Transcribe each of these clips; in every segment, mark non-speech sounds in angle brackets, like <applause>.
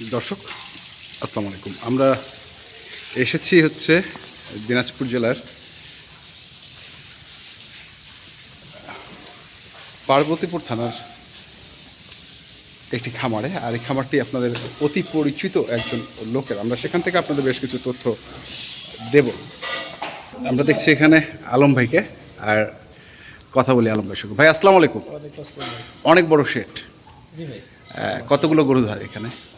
দর্শক আসসালামু আলাইকুম। আমরা এসেছি হচ্ছে দিনাজপুর জেলার পার্বতীপুর থানার একটি খামারে। আর এই খামারটি আপনাদের অতি পরিচিত একজন লোকের। আমরা সেখান থেকে আপনাদের বেশ কিছু তথ্য দেব। আমরা দেখছি এখানে আলম ভাইকে। আর কথা বলি আলম সঙ্গে। ভাই আসসালামু আলাইকুম। অনেক বড় ভাই। আহ, কতগুলো গরু ধরে এখানে?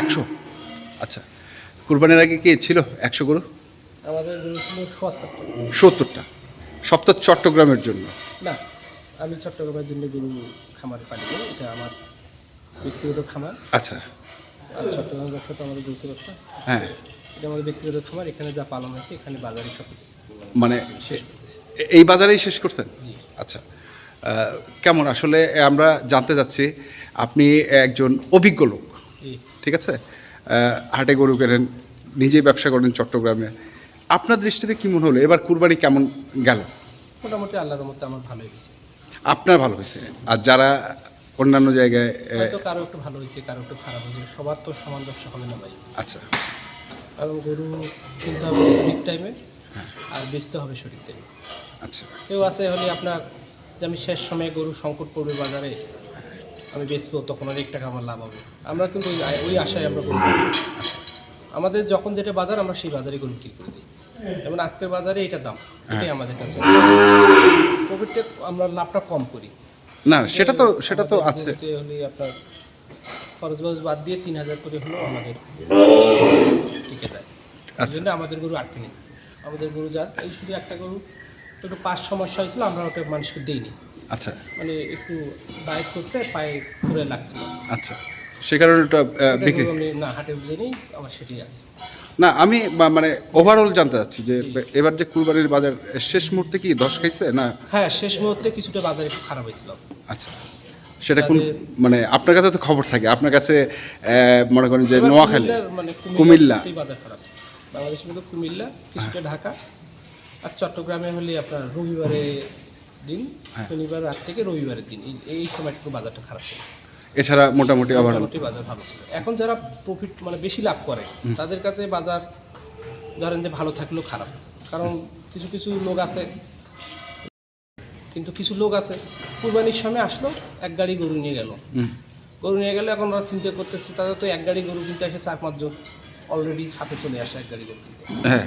একশো? আচ্ছা কুরবানির আগে কি ছিল একশো গরু? আমাদের গরু ছিল সত্তরটা। সপ্তাহ চট্টগ্রামের জন্য। না আমি চট্টগ্রামের জন্য গরু খামারে পালি এটা আমার ব্যক্তিগত খামার। আচ্ছা। আর চট্টগ্রাম ব্যবসা তো আমাদের যৌথ ব্যবসা হ্যাঁ। এটা আমাদের ব্যক্তিগত খামার এখানে যা পালন হয়েছে এখানে বাজারে সব মানে এই বাজারেই শেষ করছেন? আচ্ছা। কেমন? আসলে আমরা জানতে চাচ্ছি আপনি একজন অভিজ্ঞ লোক ঠিক আছে? হাটে গরু কেনেন নিজেই ব্যবসা করেন চট্টগ্রামে। আপনার দৃষ্টিতে কি মনে হলো? এবার কুরবানি কেমন গেল? মোটামুটি আল্লাহর মধ্যে আমার ভালো হয়েছে। আপনার ভালো হয়েছে? আর যারা অন্যান্য জায়গায় কারও একটু ভালো হয়েছে কারও একটু খারাপ হয়েছে সবার তো সমান ব্যবসা হবে না ভাই। আচ্ছা। কারণ গরু কিনতে হবে সঠিক টাইমে আর বেচতে হবে সঠিক টাইমে আচ্ছা। কেউ আছে হলে আপনার যে আমি শেষ সময়ে গরু সংকট পড়বে বাজারে আমি বেচবো তখন অনেক টাকা আমার লাভ হবে। আমরা কিন্তু ওই আশায় আমরা কিনি। আমাদের যখন যেটা বাজার আমরা সেই বাজারে গরু বিক্রি করে দিই। যেমন আজকের বাজারে এটা দাম এটাই আমাদের কাছে। প্রফিটটা আমরা লাভটা কম করি। না সেটা তো সেটা তো আছে। হলে আপনার খরচ বাজ বাদ দিয়ে তিন হাজার করে হলেও আমাদের টিকে যায়। আচ্ছা। জন্য আমাদের গরু আটকে নেই। আমাদের গরু যা এই শুধু একটা গরু একটু পাঁচ সমস্যা হয়েছিল আমরা ওটা মানুষকে দিইনি। আচ্ছা। মানে একটু ডায়েট করতে পায়ে ঘুরে লাগছিল। আচ্ছা। সে কারণে ওটা বিক্রি না হাটে নেই আমার সেটাই আছে। না আমি মানে ওভারঅল জানতে চাচ্ছি যে এবার যে কুরবানির বাজার শেষ মুহূর্তে কি দশ খাইছে না? হ্যাঁ শেষ মুহূর্তে কিছুটা বাজারে একটু খারাপ হয়েছিল। আচ্ছা। সেটা কোন মানে আপনার কাছে তো খবর থাকে আপনার কাছে মনে করেন যে নোয়াখালী মানে কুমিল্লা। বাংলাদেশের মধ্যে কুমিল্লা কিছুটা ঢাকা আর চট্টগ্রামে হলে আপনার রবিবারে দিন হ্যাঁ। শনিবার রাত থেকে রবিবারের দিন। এই- সময়টুকু বাজারটা খারাপ ছিল। এছাড়া মোটামুটি বাজার ভালো ছিল। এখন যারা প্রফিট মানে বেশি লাভ করে তাদের কাছে বাজার ধরেন যে ভালো থাকলেও খারাপ। কারণ কিছু কিছু লোক আছে কিন্তু কিছু লোক আছে কুরবানির সময় আসলো এক গাড়ি গরু নিয়ে গেল। গরু নিয়ে গেলে এখন ওরা চিন্তা করতেছে তাদের তো এক গাড়ি গরু কিনতে আসে চার পাঁচজন অলরেডি হাতে চলে আসে এক গাড়ি গরু কিনতে। হ্যাঁ।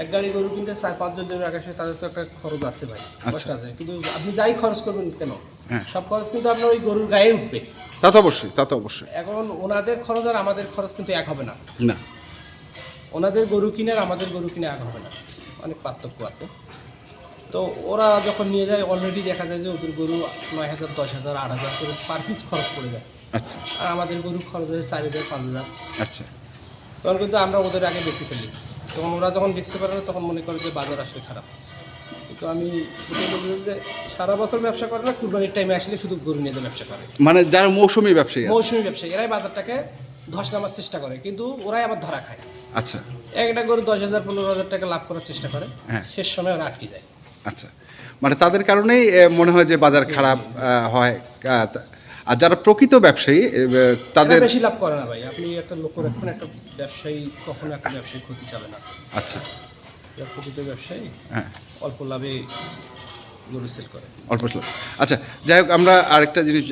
এক গাড়ি গরু কিনতে চার পাঁচজন জনের আকাশে তাদের তো একটা খরচ আছে ভাই। আচ্ছা। আছে। কিন্তু আপনি যাই খরচ করবেন কেন? হ্যাঁ। সব খরচ কিন্তু আপনার ওই গরুর গায়ে উঠবে। তা তো অবশ্যই তা তো অবশ্যই। এখন ওনাদের খরচ আর আমাদের খরচ কিন্তু এক হবে না। না। ওনাদের গরু কিনে আর আমাদের গরু কিনে এক হবে না। অনেক পার্থক্য আছে। তো ওরা যখন নিয়ে যায় অলরেডি দেখা যায় যে ওদের গরু নয় হাজার দশ হাজার আট হাজার করে পার পিস খরচ পড়ে যায়। আচ্ছা। আর আমাদের গরু খরচ হয়েছে চার হাজার পাঁচ হাজার। আচ্ছা। তখন কিন্তু আমরা ওদের আগে বেশি ফেলি। তখন ওরা যখন বেচতে পারে না তখন মনে করে যে বাজার আসলে খারাপ। কিন্তু আমি যে সারা বছর ব্যবসা করে না কুরবানির টাইমে আসলে শুধু গরু নিয়ে যে ব্যবসা করে। মানে যারা মৌসুমী ব্যবসায়ী মৌসুমী ব্যবসায়ী এরাই বাজারটাকে ধস নামার চেষ্টা করে কিন্তু ওরাই আবার ধরা খায়। আচ্ছা। একটা গরু দশ হাজার পনেরো হাজার টাকা লাভ করার চেষ্টা করে হ্যাঁ। শেষ সময় ওরা আটকে যায়। আচ্ছা। মানে তাদের কারণেই মনে হয় যে বাজার খারাপ হয় আর যারা প্রকৃত ব্যবসায়ী তাদের বেশি লাভ করে না ভাই। আপনি একটা লক্ষ্য রাখবেন একটা ব্যবসায়ী কখনো একটা ব্যবসায়ী ক্ষতি চাবে না। আচ্ছা। যারা প্রকৃত ব্যবসায়ী হ্যাঁ। অল্প লাভে গরু সেল করে। অল্প লাভ। আচ্ছা যাই হোক আমরা আরেকটা জিনিস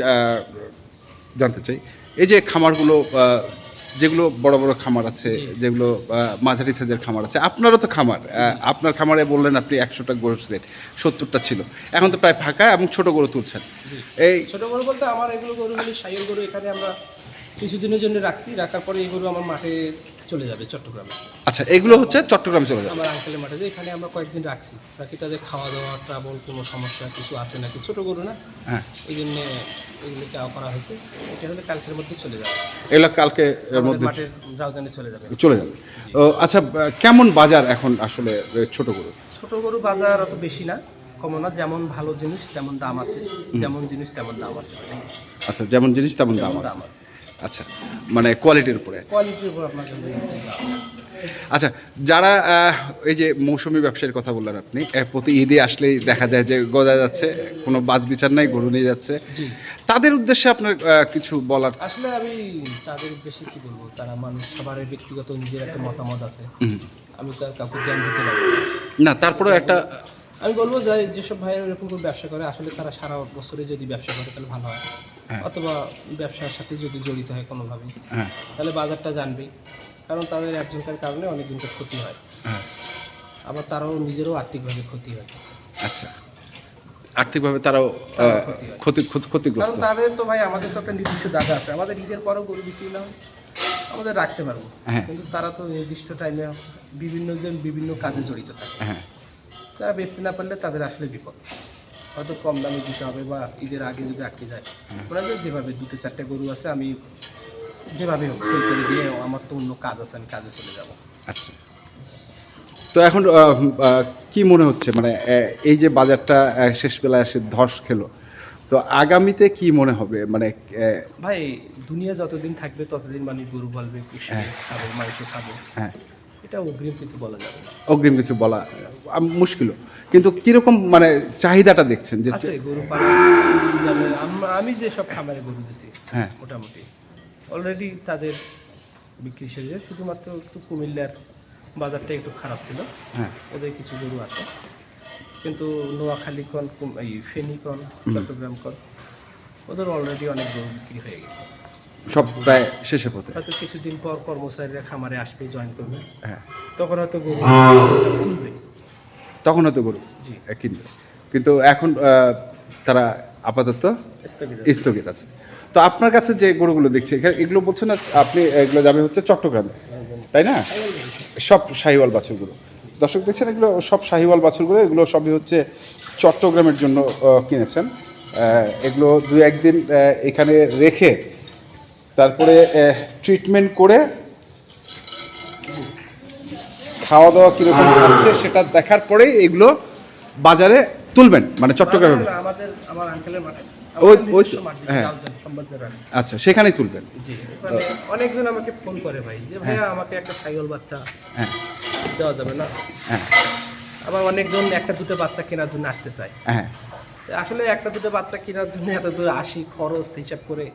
জানতে চাই। এই যে খামারগুলো যেগুলো বড় বড় খামার আছে যেগুলো মাঝারি সাইজের খামার আছে আপনারও তো খামার আপনার খামারে বললেন আপনি একশোটা গরু ছিলেন সত্তরটা ছিল। এখন তো প্রায় ফাঁকা এবং ছোট গরু তুলছেন। এই ছোট গরু বলতে আমার এগুলো গরু সাইয়ের গরু এখানে আমরা কিছুদিনের জন্য রাখছি রাখার পরে এই গরু আমার মাঠে চলে যাবে চট্টগ্রামে। আচ্ছা এগুলো হচ্ছে চট্টগ্রাম চলে যাবে। আমার আঙ্কেলের মাঠে যে এখানে আমরা কয়েকদিন রাখছি। বাকি তাদের খাওয়া দাওয়া ট্রাভেল কোনো সমস্যা কিছু আছে নাকি? ছোট গরু না? হ্যাঁ। এই জন্যে এগুলিকে আওয়া করা হয়েছে। এটা হলে কালকের মধ্যে চলে যাবে। এগুলো কালকে এর মধ্যে মাঠের রাউজানে চলে যাবে। চলে যাবে। ও, আচ্ছা কেমন বাজার এখন আসলে ছোট গরু? ছোট গরু বাজার অত বেশি না কম না। যেমন ভালো জিনিস তেমন দাম আছে। যেমন জিনিস তেমন দাম আছে। আচ্ছা যেমন জিনিস তেমন দাম আছে। আচ্ছা মানে কোয়ালিটির উপরে। কোয়ালিটির উপর আপনার আচ্ছা যারা এই যে মৌসুমি ব্যবসায়ীর কথা বললেন আপনি প্রতি ঈদে আসলেই দেখা যায় যে গজা যাচ্ছে কোনো বাজ বিচার নাই গরু নিয়ে যাচ্ছে। তাদের উদ্দেশ্যে আপনার কিছু বলার আসলে আমি তাদের উদ্দেশ্যে কি বলব? তারা মানুষ সবার ব্যক্তিগত নিজের একটা মতামত আছে। আমি তো কাউকে জ্ঞান দিতে পারব না। না তারপরে একটা আমি বলব যে যেসব ভাইয়েরা এরকম করে ব্যবসা করে আসলে তারা সারা বছরে যদি ব্যবসা করে তাহলে ভালো হয়। হ্যাঁ। অথবা ব্যবসার সাথে যদি জড়িত হয় কোনোভাবে হ্যাঁ। তাহলে বাজারটা জানবেই। কারণ তাদের একজনকার কারণে অনেকজনকার ক্ষতি হয়। হ্যাঁ। আবার তারাও নিজেরও আর্থিকভাবে ক্ষতি হয়। আচ্ছা। আর্থিকভাবে তারাও ক্ষতি ক্ষতিগ্রস্ত। তাদের তো ভাই আমাদের তো একটা নির্দিষ্ট জায়গা আছে। আমাদের ঈদের পরেও গরু বিক্রি না হয়। আমাদের রাখতে পারব। কিন্তু তারা তো নির্দিষ্ট টাইমে বিভিন্ন জন বিভিন্ন কাজে জড়িত থাকে। হ্যাঁ। তারা বেচতে না পারলে তাদের আসলে বিপদ। হয়তো কম দামে দিতে হবে বা ঈদের আগে যদি আটকে যায়। ওরা যে যেভাবে দুটো চারটে গরু আছে আমি যেভাবে হোক সেল করে দিয়ে আমার তো অন্য কাজ আছে আমি কাজে চলে যাব। আচ্ছা। তো এখন কি মনে হচ্ছে? মানে এই যে বাজারটা আহ, শেষ বেলায় এসে ধস খেলো তো আগামীতে কি মনে হবে? মানে ভাই দুনিয়া যতদিন থাকবে ততদিন মানুষ গরু বলবে হ্যাঁ। খাবে মাংস খাবে। হ্যাঁ। এটা অগ্রিম কিছু বলা যাবে অগ্রিম কিছু বলা মুশকিল কিন্তু কীরকম মানে চাহিদাটা দেখছেন যে গরু পালন আমি যে সব খামারে গরু দিছি হ্যাঁ। মোটামুটি অলরেডি তাদের বিক্রি শেষে শুধুমাত্র একটু কুমিল্লার বাজারটা একটু খারাপ ছিল। হ্যাঁ। ওদের কিছু গরু আছে। কিন্তু নোয়াখালী কন এই ফেনী কন চট্টগ্রাম কন ওদের অলরেডি অনেক গরু বিক্রি হয়ে গেছে। সব প্রায় শেষে পথে। হয়তো কিছুদিন পর কর্মচারীরা খামারে আসবে জয়েন করবে। হ্যাঁ। তখন হয়তো গরু তুলবে তখন হয়তো গরু জি। কিনবে। কিন্তু এখন তারা আপাতত স্থগিত স্থগিত আছে। তো আপনার কাছে যে গরুগুলো দেখছি এখানে এগুলো বলছেন না আপনি এগুলো যাবে হচ্ছে চট্টগ্রামে তাই না? সব শাহিওয়াল বাছুরগুলো দর্শক দেখছেন এগুলো সব শাহিওয়াল বাছুরগুলো এগুলো সবই হচ্ছে চট্টগ্রামের জন্য কিনেছেন। এগুলো দু একদিন এখানে রেখে তারপরে ট্রিটমেন্ট করে খাওয়া দাওয়া কীরকম খাচ্ছে সেটা দেখার পরেই এগুলো বাজারে তুলবেন মানে চট্টগ্রামে আমাদের আমার আঙ্কেলের মাঠে ওই- ওই হ্যাঁ। আচ্ছা সেখানেই তুলবেন। জি মানে অনেকজন আমাকে ফোন করে ভাই যে ভাইয়া আমাকে একটা সাইকেল বাচ্চা হ্যাঁ। দেওয়া যাবে না? হ্যাঁ। আবার অনেকজন একটা দুটো বাচ্চা কেনার জন্য আসতে চায়। হ্যাঁ। তো আসলে একটা দুটো বাচ্চা কেনার জন্য এত দূর আসি খরচ হিসাব করে।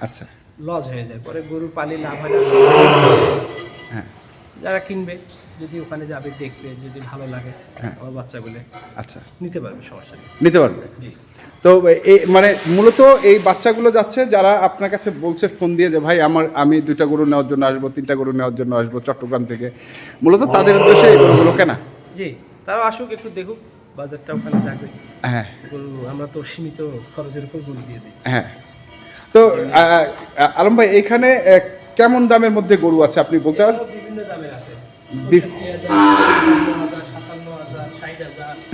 আচ্ছা। লস হয়ে যায় পরে গরু পালি লাভ হয় না। হ্যাঁ। যারা কিনবে যদি ওখানে যাবে দেখবে যদি ভালো লাগে হ্যাঁ। আমার বাচ্চাগুলো আচ্ছা। নিতে পারবে সমস্যা নেই। নিতে পারবে? জি। তো এই মানে মূলত এই বাচ্চাগুলো যাচ্ছে যারা আপনার কাছে বলছে ফোন দিয়ে যে ভাই আমার আমি দুইটা গরু নেওয়ার জন্য আসব তিনটা গরু নেওয়ার জন্য আসব চট্টগ্রাম থেকে। মূলত তাদের উদ্দেশ্যে এই গরুগুলো কেনা? জি তারা আসুক একটু দেখুক বাজারটা ওখানে যাবে। হ্যাঁ। গরু আমরা তো সীমিত খরচের উপর গরু দিয়ে দিই। হ্যাঁ। তো আলম ভাই এখানে কেমন দামের মধ্যে গরু আছে? আপনি বলতে পারেন বিভিন্ন দামের আছে।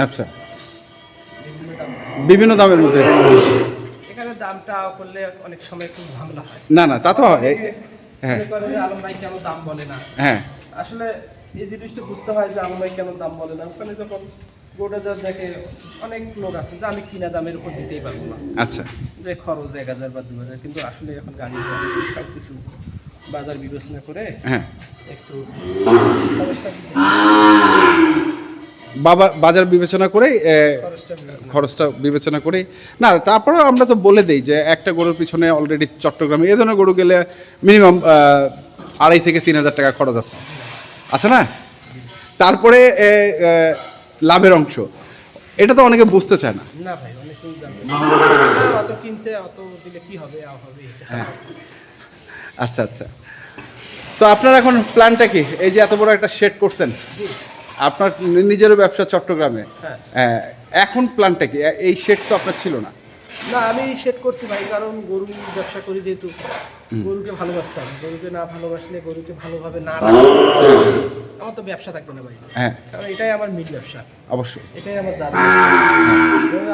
আচ্ছা। বিভিন্ন দামের মধ্যে। এখানে দামটা করলে অনেক সময় খুব ঝামেলা হয়। না না তা তো হয়। হ্যাঁ। করে যে আলম ভাই কেন দাম বলে না? হ্যাঁ। আসলে এই জিনিসটা বুঝতে হয় যে আলম ভাই কেন দাম বলে না? ওখানে যখন গোটা যা দেখে অনেক লোক আছে যে আমি কিনা দামের উপর দিতেই পারব না। আচ্ছা। যে খরচ এক হাজার বা দু হাজার কিন্তু আসলে এখন গাড়ি সব কিছু বাজার বিবেচনা করে হ্যাঁ। একটু বাবা বাজার বিবেচনা খরচটা বিবেচনা করেই। না তারপরেও আমরা তো বলে দিই যে একটা গরুর পিছনে অলরেডি চট্টগ্রামে এ ধরনের গরু গেলে মিনিমাম আড়াই থেকে তিন হাজার টাকা খরচ আছে। আছে না? তারপরে লাভের অংশ। এটা তো অনেকে বুঝতে চায় না। না ভাই অনেকেই <laughs> অত কিনছে অত দিলে কি হবে হবে হ্যাঁ। আচ্ছা আচ্ছা। তো আপনার এখন প্ল্যানটা কি? এই যে এত বড় একটা শেড করছেন আপনার নিজেরও ব্যবসা চট্টগ্রামে। হ্যাঁ। হ্যাঁ, এখন প্ল্যানটা কি? এই শেড তো আপনার ছিল না। না আমি সেট করছি ভাই কারণ গরু ব্যবসা করি যেহেতু। গরুকে ভালোবাসতাম। গরুকে না ভালোবাসলে গরুকে ভালোভাবে না রাখলে আমার তো ব্যবসা থাকবে না ভাই। হ্যাঁ। কারণ এটাই আমার মিল ব্যবসা। অবশ্যই। এটাই আমার দাদা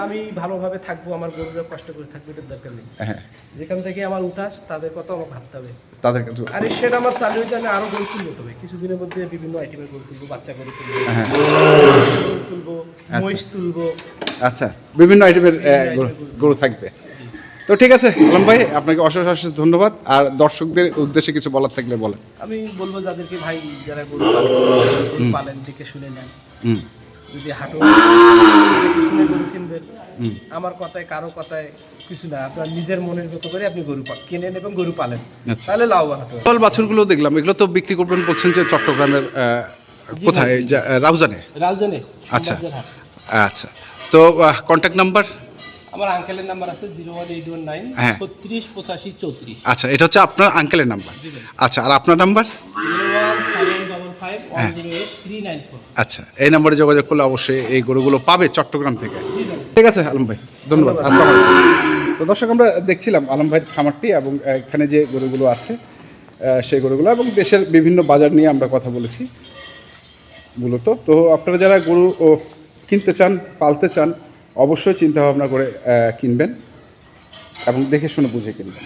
আমি ভালোভাবে থাকব আমার গরুরা কষ্ট করে থাকবে এটার দরকার নেই। হ্যাঁ। যেখান থেকে আমার উঠাস তাদের কথা আমার ভাবতে হবে। তাদের কাছে আর সেটা আমার চালু হইতে আমি আরও গরু তুলবো তবে। কিছুদিনের মধ্যে বিভিন্ন আইটেমের গরু তুলবো বাচ্চা গরু তুলবো হ্যাঁ। তুলবো মহিষ তুলবো। আচ্ছা বিভিন্ন আইটেমের গরু- থাকবে। তো ঠিক আছে আলম ভাই আপনাকে অশেষ অশেষ ধন্যবাদ। আর দর্শকদের উদ্দেশ্যে কিছু বলার থাকলে বলেন। আমি বলব যাদেরকে ভাই যারা গরু পালেন থেকে শুনে নেন। যদি দেখে শুনে গরু কিনবেন আমার কথায় কারও কথায় কিছু না। আপনার নিজের মনের মতো করে আপনি গরু কিনেন এবং গরু পালেন। আচ্ছা। তাহলে লাভবান হতে পারবেন। বাছুরগুলো দেখলাম এগুলো তো বিক্রি করবেন বলছেন যে চট্টগ্রামের কোথায়। যা- রাউজানে? আচ্ছা। আচ্ছা। তো কন্ট্যাক্ট নাম্বার আমার আঙ্কেলের নাম্বার আছে zero one eight one nine হ্যাঁ। ছত্রিশ পঁচাশি চৌত্রিশ। আচ্ছা এটা হচ্ছে আপনার আঙ্কেলের নাম্বার আচ্ছা আর আপনার নাম্বার হ্যাঁ। আচ্ছা এই নাম্বারে যোগাযোগ করলে অবশ্যই এই গরুগুলো পাবে চট্টগ্রাম থেকে। ঠিক আছে আলম ভাই ধন্যবাদ। আসসালামু। তো দর্শক আমরা দেখছিলাম আলম ভাইয়ের খামারটি এবং এখানে যে গরুগুলো আছে সেই গরুগুলো এবং দেশের বিভিন্ন বাজার নিয়ে আমরা কথা বলেছি মূলত। তো আপনারা যারা গরু ও কিনতে চান পালতে চান অবশ্যই চিন্তা ভাবনা করে কিনবেন এবং দেখে শুনে বুঝে কিনবেন।